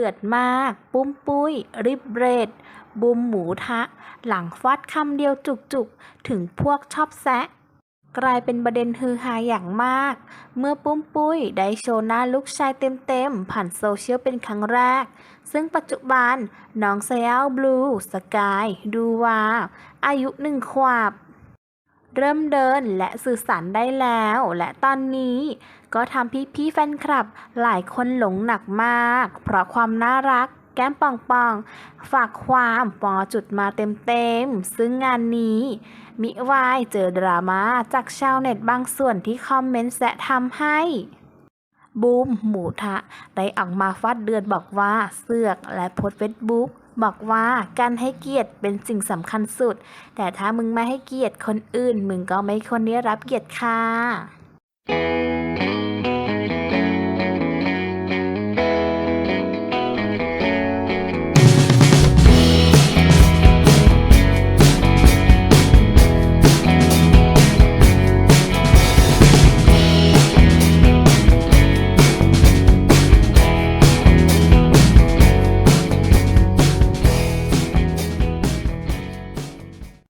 ดือดมาก ปุ้มปุ้ย ริบเรดบุมหมูทะ หลังฟาดคำเดียวจุกๆ ถึงพวกชอบแซะ กลายเป็นประเด็นฮือฮาอย่างมาก เมื่อปุ้มปุ้ยได้โชว์หน้าลูกชายเต็มๆ ผ่านโซเชียลเป็นครั้งแรก ซึ่งปัจจุบันน้องเซลบลู สกาย ดูวาอายุหนึ่งขวบ เริ่มเดินและสื่อสารได้แล้ว และตอนนี้ก็ทำพี่ๆแฟนคลับ หลายคนหลงหนักมาก เพราะความน่ารักแก้มป่องๆฝากความปอจุดมาเต็มๆ ซึ่งงานนี้ มิวายเจอดราม่าจากชาวเน็ตบางส่วนที่คอมเมนต์แซะทำให้ บูมหมูทะ ได้ออกมาฟาดเดือนบอกว่าเสือกและโพสเฟซบุ๊ก บอกว่าการให้เกียรติเป็นสิ่งสำคัญสุด แต่ถ้ามึงไม่ให้เกียรติคนอื่น มึงก็ไม่ควรได้รับเกียรติค่ะ